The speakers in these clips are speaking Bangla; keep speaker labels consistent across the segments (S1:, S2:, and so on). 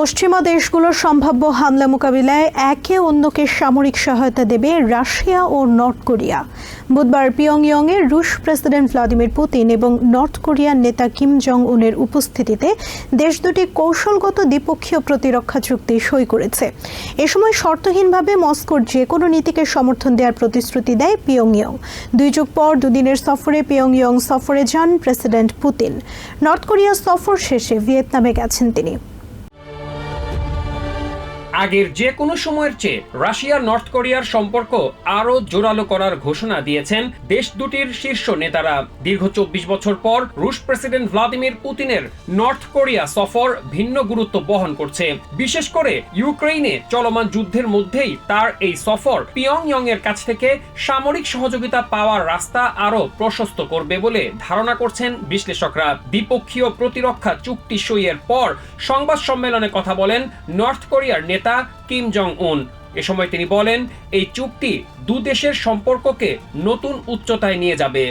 S1: পশ্চিমা দেশগুলোর সম্ভাব্য হামলা মোকাবিলায় একে অন্যকে সামরিক সহায়তা দেবে রাশিয়া ও নর্থ কোরিয়া। বুধবার পিয়ংইয়ংয়ে রুশ প্রেসিডেন্ট ভ্লাদিমির পুতিন এবং নর্থ কোরিয়ার নেতা কিম জং উনের উপস্থিতিতে দেশ দুটি কৌশলগত দ্বিপক্ষীয় প্রতিরক্ষা চুক্তি সই করেছে। এ সময় শর্তহীনভাবে মস্কোর যে কোনো নীতিকে সমর্থন দেওয়ার প্রতিশ্রুতি দেয় পিয়ংইয়ং। দুই যুগ পর দুদিনের সফরে পিয়ংইয়ং সফরে যান প্রেসিডেন্ট পুতিন। নর্থ কোরিয়া সফর শেষে ভিয়েতনামে গেছেন তিনি।
S2: আগের যে কোনো সময়ের চেয়ে রাশিয়া, নর্থ কোরিয়ার সম্পর্ক আরও জোরালো করার ঘোষণা দিয়েছেন দেশ দুটির শীর্ষ নেতারা। দীর্ঘ চব্বিশ বছর পর রুশ প্রেসিডেন্ট ভ্লাদিমির পুতিনের নর্থ কোরিয়া সফর ভিন্ন গুরুত্ব বহন করছে। বিশেষ করে ইউক্রেইনে চলমান যুদ্ধের মধ্যেই তার এই সফর পিয়ংইয়ং এর কাছ থেকে সামরিক সহযোগিতা পাওয়ার রাস্তা আরও প্রশস্ত করবে বলে ধারণা করছেন বিশ্লেষকরা। দ্বিপক্ষীয় প্রতিরক্ষা চুক্তি সইয়ের পর সংবাদ সম্মেলনে কথা বলেন নর্থ কোরিয়ার নেতা কিম জং উন এ সময় তিনি বলেন এই চুক্তি দু দেশের সম্পর্ককে নতুন উচ্চতায় নিয়ে যাবে।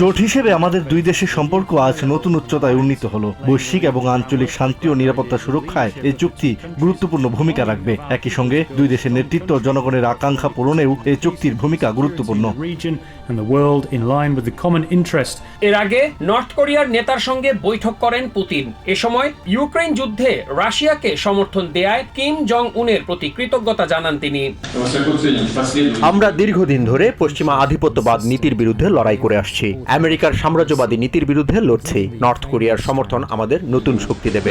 S3: জোট হিসেবে আমাদের দুই দেশের সম্পর্ক আজ নতুন উচ্চতায় উন্নীত হলো। বৈশ্বিক এবং আঞ্চলিক শান্তি ও নিরাপত্তা সুরক্ষায় এই চুক্তি গুরুত্বপূর্ণ ভূমিকা রাখবে। একই সঙ্গে দুই দেশের নেতৃত্ব জনগণের আকাঙ্ক্ষা পূরণেও এই চুক্তির ভূমিকা গুরুত্বপূর্ণ।
S2: এর আগে নর্থ কোরিয়ার নেতার সঙ্গে বৈঠক করেন পুতিন। এ সময় ইউক্রেন যুদ্ধে রাশিয়াকে সমর্থন দেয় কিম জং উনের প্রতি কৃতজ্ঞ কৃতজ্ঞতা জানান তিনি।
S4: আমরা দীর্ঘদিন ধরে পশ্চিমা আধিপত্যবাদ নীতির বিরুদ্ধে লড়াই করে আসছি। আমেরিকার সাম্রাজ্যবাদী নীতির বিরুদ্ধে লড়ছি। নর্থ কোরিয়ার সমর্থন আমাদের নতুন শক্তি দেবে।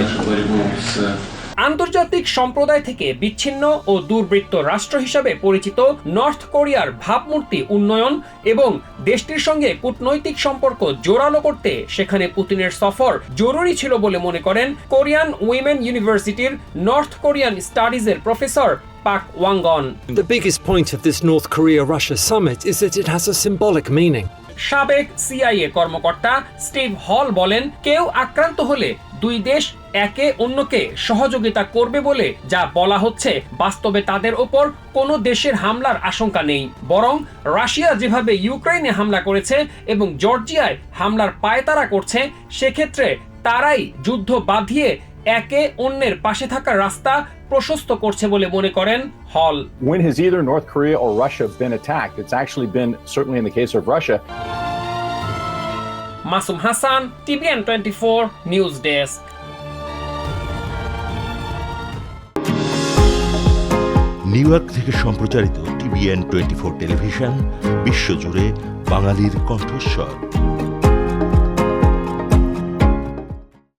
S2: আন্তর্জাতিক সম্প্রদায় থেকে বিচ্ছিন্ন ও দুর্বৃত্ত রাষ্ট্র হিসাবে পরিচিত নর্থ কোরিয়ার ভাবমূর্তি উন্নয়ন এবং দেশটির সঙ্গে কূটনৈতিক সম্পর্ক জোরালো করতে সেখানে পুতিনের সফর জরুরি ছিল বলে মনে করেন কোরিয়ান উইমেন ইউনিভার্সিটির North Korean স্টাডিজের professor Park Wongon
S5: The biggest point of this North Korea Russia summit is that it has a symbolic meaning.
S2: সাবেক সিআইএ কর্মকর্তা স্টিভ হল বলেন কেউ আক্রান্ত হলে দুই দেশ একে অন্যকে সহযোগিতা করবে বলে যা বলা হচ্ছে। বাস্তবে তাদের ওপর কোনো দেশের হামলার আশঙ্কা নেই। বরং রাশিয়া যেভাবে ইউক্রেনে হামলা করেছে এবং জর্জিয়ায় হামলার পায়তারা করছে সেক্ষেত্রে তারাই যুদ্ধ বাঁধিয়ে একে অন্যের পাশে থাকার রাস্তা প্রশস্ত করছে বলে মনে করেন হল।
S6: When has either North Korea or Russia been attacked? It's actually been, certainly in the case of Russia,
S2: Masum Hasan TVN twenty four news desk.
S7: New York থেকে সম্প্রচারিত টিভিএন টোয়েন্টি ফোর টেলিভিশন বিশ্বজুড়ে বাঙালির কণ্ঠস্বর।